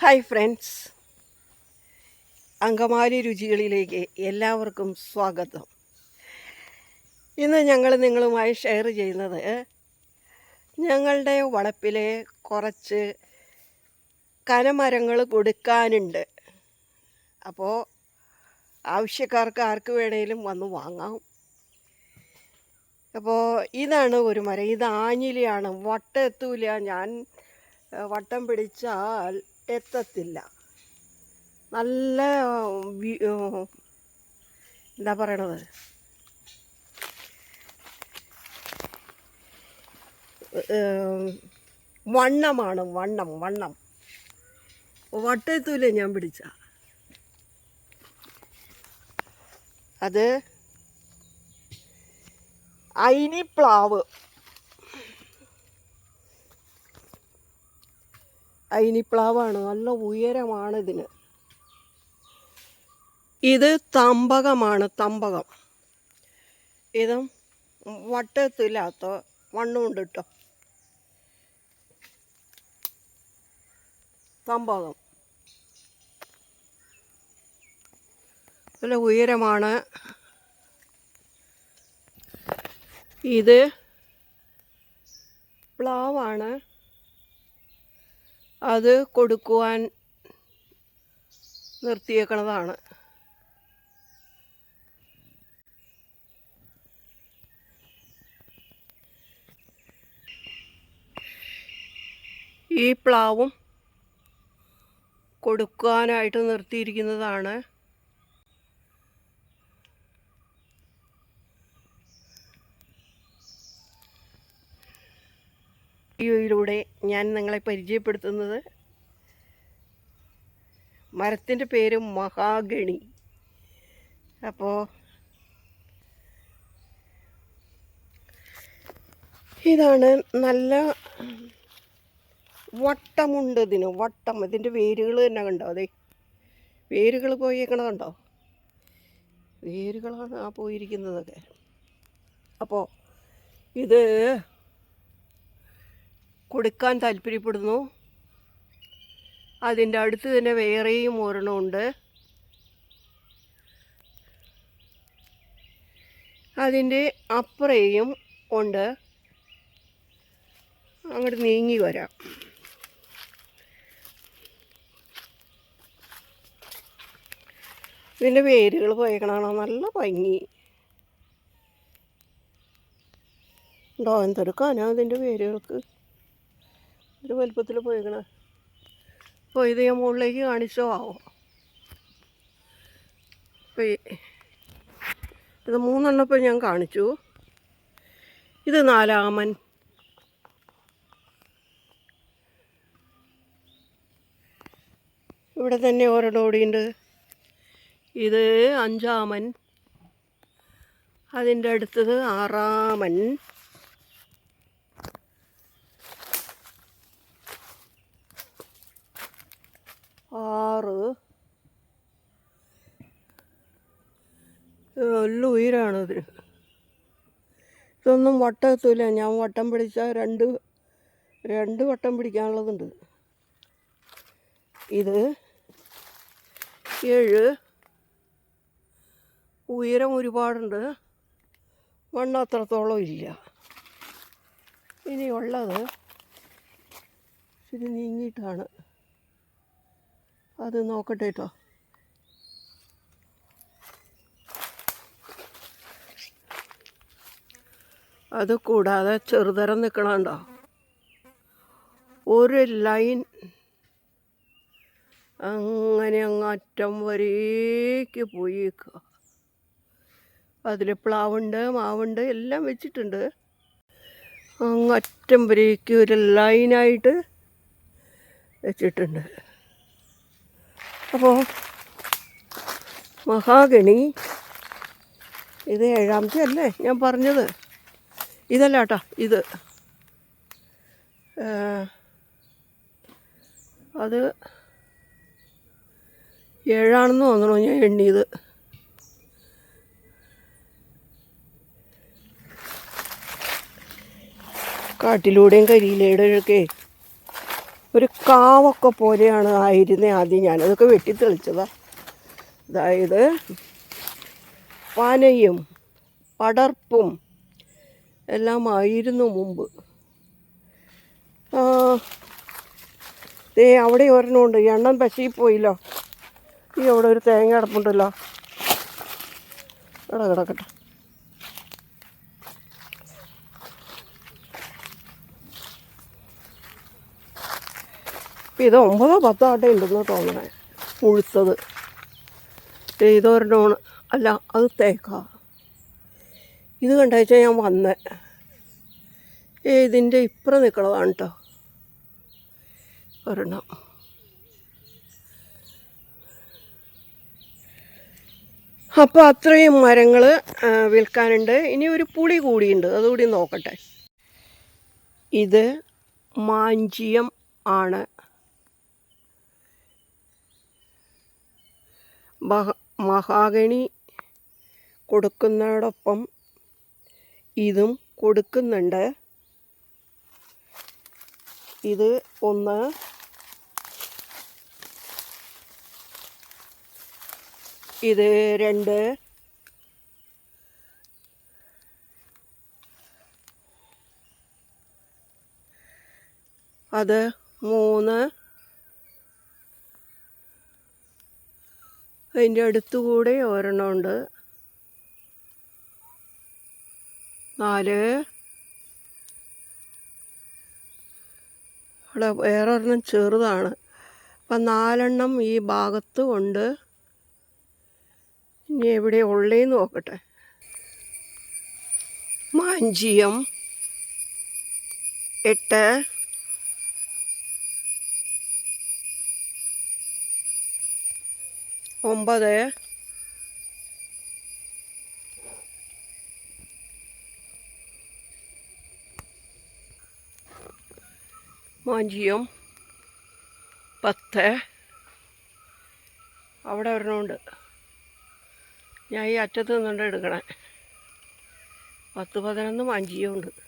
Hi friends. Angamaly രുചികളിലേക്ക് എല്ലാവർക്കും സ്വാഗതം. ഇന്ന് ഞങ്ങൾ നിങ്ങളുമായി ഷെയർ ചെയ്യുന്നത് ഞങ്ങളുടെ വളപ്പിലെ കുറച്ച് കനമരങ്ങൾ കൊടുക്കാനുണ്ട്. അപ്പോൾ ആവശ്യക്കാർക്ക് ആർക്ക് വേണേലും വന്ന് വാങ്ങാം. അപ്പോൾ ഇതാണ് ഒരു മരം. ഇത് ആഞ്ഞിലിയാണ്. വട്ടം എത്തൂല ഞാൻ വട്ടം പിടിച്ചാൽ എത്തത്തില്ല. നല്ല എന്താ പറയണത്? വണ്ണമാണ് വണ്ണം വണ്ണം. വട്ടത്തൂല ഞാൻ പിടിച്ച. അത് അയിനിപ്ലാവ്. അയിനിപ്ലാവാണ്. നല്ല ഉയരമാണ് ഇതിന്. ഇത് തമ്പകമാണ് തമ്പകം. ഇതും വട്ടത്തില്ലാത്ത വണ്ണമുണ്ട് കേട്ടോ തമ്പകം. നല്ല ഉയരമാണ്. ഇത് പ്ലാവാണ്. അത് കൊടുക്കുവാൻ നിർത്തിയേക്കണതാണ്. ഈ പ്ലാവും കൊടുക്കാനായിട്ട് നിർത്തിയിരിക്കുന്നതാണ് വീഡിയോയിലൂടെ ഞാൻ നിങ്ങളെ പരിചയപ്പെടുത്തുന്നത് മരത്തിന്റെ പേര് മഹാഗണി. അപ്പോൾ ഇതാണ് നല്ല വട്ടമുണ്ട് ഇതിന്. വട്ടം. ഇതിന്റെ വേരുകൾ തന്നെ കണ്ടോ? അതെ വേരുകൾ പോയേക്കണത് കണ്ടോ വേരുകളാണ് ആ പോയിരിക്കുന്നതൊക്കെ. അപ്പോൾ ഇത് കൊടുക്കാൻ താല്പര്യപ്പെടുന്നു. അതിന്റെ അടുത്ത് തന്നെ വേറെയും ഒരെണ്ണമുണ്ട്. അതിന്റെ അപ്പുറയും ഉണ്ട്. അങ്ങോട്ട് നീങ്ങി വരാം. ഇതിന്റെ വേരുകൾ പോയേക്കണാണോ നല്ല ഭംഗി. ഉണ്ടോ? എന്തെടുക്കാനാ അതിന്റെ വേരുകൾക്ക് ഒരു വലുപ്പത്തിൽ പോയിക്കണ. അപ്പോൾ ഇത് ഞാൻ മുകളിലേക്ക് കാണിച്ചോ? ആവോ ഇത് മൂന്നെണ്ണപ്പം ഞാൻ കാണിച്ചു. ഇത് നാലാമൻ. ഇവിടെ തന്നെ ഒരടോടിയുണ്ട് ഇത് അഞ്ചാമൻ. അതിന്റെ അടുത്തത് ആറാമൻ. ആറ്. നല്ല ഉയരാണ് ഇതിന് ഇതൊന്നും വട്ടം എത്തൂല ഞാൻ വട്ടം പിടിച്ചാൽ രണ്ട് രണ്ട് വട്ടം പിടിക്കാനുള്ളതുണ്ട്. ഇത് ഏഴ്. ഉയരം ഒരുപാടുണ്ട്. മണ്ണ് അത്രത്തോളം ഇല്ല. ഇനിയുള്ളത് ഇച്ചിരി നീങ്ങിയിട്ടാണ്. അത് നോക്കട്ടെ കേട്ടോ അത് കൂടാതെ ചെറുതരം നിൽക്കണുണ്ടോ ഒരു ലൈൻ അങ്ങനെ അങ്ങറ്റം വരേക്ക് പോയി അതിൽ പ്ലാവുണ്ട് മാവുണ്ട് എല്ലാം വെച്ചിട്ടുണ്ട്. അങ്ങറ്റം വരേക്ക് ഒരു ലൈനായിട്ട് വെച്ചിട്ടുണ്ട്. അപ്പോൾ മഹാഗണി. ഇത് ഏഴാമത്തെ അല്ലേ? ഞാൻ പറഞ്ഞത്. ഇതല്ല കേട്ടോ ഇത്. അത് ഏഴാണെന്ന് തോന്നുന്നു ഞാൻ എണ്ണിയത്. കാട്ടിലൂടെയും ഒരു കാവൊക്കെ പോലെയാണ് ആയിരുന്നേ ആദ്യം ഞാൻ. അതൊക്കെ വെട്ടിത്തെളിച്ചതാ. അതായത് പനയും പടർപ്പും എല്ലാം ആയിരുന്നു മുമ്പ് ഏ അവിടെ ഒരെണ്ണമുണ്ട്. എണ്ണം പശി പോയില്ലോ. ഈ അവിടെ ഒരു തേങ്ങ കിടപ്പുണ്ടല്ലോ. ഇവിടെ കിടക്കട്ടെ. ഇപ്പം ഇത് ഒമ്പതോ പത്തോ ആട്ടെ ഉണ്ടെന്ന് തോന്നണേ. മുഴുത്തത് ഇതൊരെണ്ണമാണ് അല്ല അത് തേക്കാ. ഇത് കണ്ടാച്ചാൽ ഞാൻ വന്നേ. ഏ ഇതിന്റെ ഇപ്പുറം നിൽക്കണതാണ് കേട്ടോ ഒരെണ്ണം. അപ്പോൾ അത്രയും മരങ്ങൾ വിൽക്കാനുണ്ട്. ഇനി ഒരു പുളി കൂടിയുണ്ട്. അതുകൂടി നോക്കട്ടെ. ഇത് മാഞ്ചിയം ആണ്. മഹ- മഹാഗണി കൊടുക്കുന്നതോടൊപ്പം ഇതും കൊടുക്കുന്നുണ്ട്. ഇത് ഒന്ന് ഇത് രണ്ട് അത് മൂന്ന് അതിന്റെ അടുത്തുകൂടെ ഒരെണ്ണമുണ്ട്. നാല്. അവിടെ വേറെ ഒരെണ്ണം ചെറുതാണ്. അപ്പം നാലെണ്ണം ഈ ഭാഗത്ത് ഉണ്ട്. ഇനി എവിടെ ഉള്ളേന്ന് നോക്കട്ടെ. മാഞ്ചിയം. എട്ട്. ഒമ്പത്. മാഞ്ചിയം പത്ത്. അവിടെ ഒരെണ്ണമുണ്ട്. ഞാൻ ഈ അറ്റത്ത് നിന്നുകൊണ്ട് എടുക്കണേ. പത്ത് പതിനൊന്ന് മാഞ്ചിയമുണ്ട്.